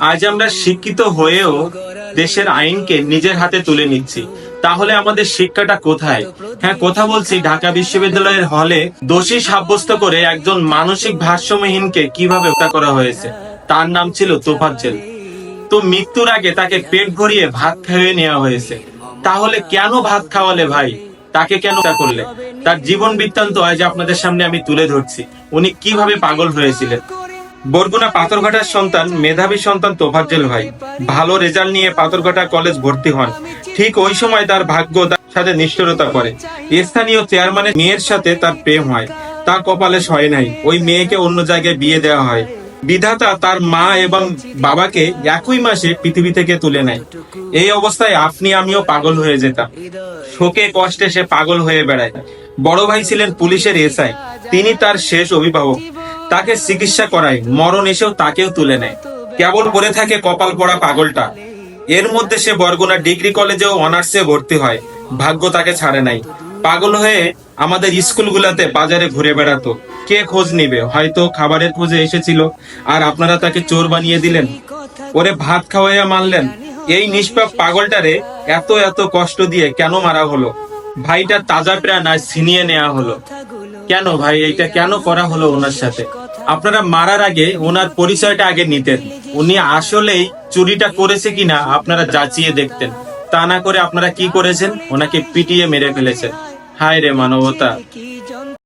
আজ আমরা শিক্ষিত হয়েও দেশের আইনকে নিজের হাতে তুলে নিচ্ছি। তাহলে আমাদের শিক্ষাটা কোথায়? হ্যাঁ কথা বলছি ঢাকা বিশ্ববিদ্যালয়ের হলে দোষী সাব্যস্ত করে একজন মানসিক ভারসাম্যহীনকে কীভাবে হত্যা করা হয়েছে? তার নাম ছিল তোফাজ্জেল। তো মৃত্যুর আগে তাকে পেট ভরিয়ে ভাত খাইয়ে নেওয়া হয়েছে। তাহলে কেন ভাত খাওয়ালে ভাই? তাকে কেন করলে? তার জীবন বৃত্তান্ত আজ আপনাদের সামনে আমি তুলে ধরছি। উনি কীভাবে পাগল হয়েছিলেন? বরগুনা পাথরঘাটার সন্তান, মেধাবী সন্তান তোফাজ্জেল ভাই। ভালো রেজাল্ট নিয়ে পাথরঘাটা কলেজ ভর্তি হন। ঠিক ওই সময় তার ভাগ্য তার সাথে নিষ্ঠুরতা করে। স্থানীয় চেয়ারম্যানের মেয়ের সাথে তার প্রেম হয়। তা কপালে সয় নাই। ওই মেয়েকে অন্য জায়গায় বিয়ে দেওয়া হয়। বিধাতা তার মা এবং বাবাকে একই মাসে পৃথিবী থেকে তুলে নেয়। এই অবস্থায় আপনি আমিও পাগল হয়ে যেতাম। শোকে কষ্টে সে পাগল হয়ে বেড়ায়। বড় ভাই ছিলেন পুলিশের এসআই। তিনি তার শেষ অভিভাবক। তাকে চিকিৎসা করায়। মরণ এসেও তাকেও তুলে নেয়। কেবল পড়ে থাকে কপাল পড়া পাগলটা। এর মধ্যে সে বরগুনা ডিগ্রি কলেজেও অনার্সে ভর্তি হয়। ভাগ্য তাকে ছাড়ে নাই। পাগল হয়ে আমাদের স্কুলগুলোতে বাজারে ঘুরে বেড়াতো। কে খোঁজ নিবে? হয়তো খাবারের খোঁজে এসেছিল। আর আপনারা তাকে চোর বানিয়ে দিলেন। ওরে ভাত খাওয়াইয়া মারলেন। এই নিষ্পাপ পাগলটারে এত এত কষ্ট দিয়ে কেন মারা হলো? ভাইটা তাজা প্রাণ আজ ছিনিয়ে নেওয়া হলো। কেন ভাই? এটা কেন করা হলো ওনার সাথে? আপনারা মারার আগে ওনার পরিচয়টা আগে নিতেন। উনি আসলেই চুরিটা করেছে কিনা আপনারা যাচিয়ে দেখতেন। তা না করে আপনারা কি করেছেন? ওনাকে পিটিয়ে মেরে ফেলেছেন। হায় রে মানবতা।